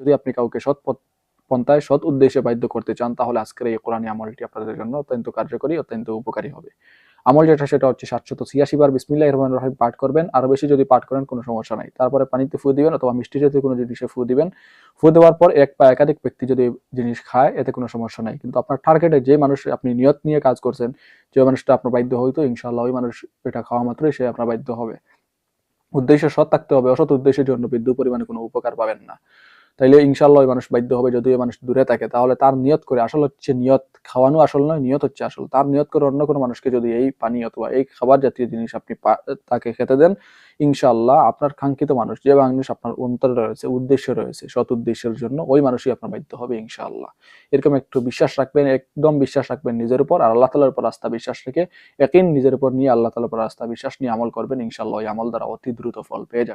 যদি আপনি কাউকে সৎ পন্থায় সৎ উদ্দেশ্যে বাধ্য করতে চান, তাহলে আজকের এই কোরআনী আমলটি আপনাদের জন্য অত্যন্ত কার্যকরী, অত্যন্ত উপকারী হবে। আমল যেটা, সেটা হচ্ছে সাতশত ছিয়াশি বার বিসমিল্লাহ রহমান রহিম পাঠ করবেন, আরও বেশি যদি পাঠ করেন, কোনো সমস্যা নাই। তারপরে পানিতে ফু দিবেন অথবা মিষ্টি জাতীয় কোনো জিনিসে ফু দিবেন। ফু দেওয়ার পর এক বা একাধিক ব্যক্তি যদি জিনিস খায়, এতে কোনো সমস্যা নাই। কিন্তু আপনার টার্গেটে যে মানুষ, আপনি নিয়ত নিয়ে কাজ করছেন, যে মানুষটা আপনার বাধ্য হইতো ইনশাআল্লাহ ওই মানুষ, এটা খাওয়া মাত্রই সে আপনার বাধ্য হবে। উদ্দেশ্য সৎ থাকতে হবে, অসৎ উদ্দেশ্যের জন্য বিদ্যুৎ পরিমাণে কোনো উপকার পাবেন না। তাইলে ইনশাআল্লাহ ওই মানুষ বাধ্য হবে যদি মানুষ দূরে থাকে। তাহলে তার নিয়ত করে, আসল হচ্ছে নিয়ত খাওয়ানো আসল নয়, নিয়ত হচ্ছে আসল। তার নিয়ত করে অন্য কোনো মানুষকে যদি এই পানি অথবা এই খাবার জাতীয় জিনিস আপনি তাকে খেতে দেন, ইনশাআল্লাহ আপনার কাঙ্ক্ষিত মানুষ, যে মানুষ আপনার অন্তরে রয়েছে, উদ্দেশ্য রয়েছে, সৎ উদ্দেশ্যের জন্য ওই মানুষই আপনার বাধ্য হবে ইনশাআল্লাহ। এরকম একটু বিশ্বাস রাখবেন, একদম বিশ্বাস রাখবেন নিজের উপর আর আল্লাহ তালার উপর আস্থা বিশ্বাস রেখে একই নিজের উপর নিয়ে আল্লাহ তালার উপর আস্থা বিশ্বাস নিয়ে আমল করবেন, ইনশাআল্লাহ ওই আমল দ্বারা অতি দ্রুত ফল পেয়ে যাবেন।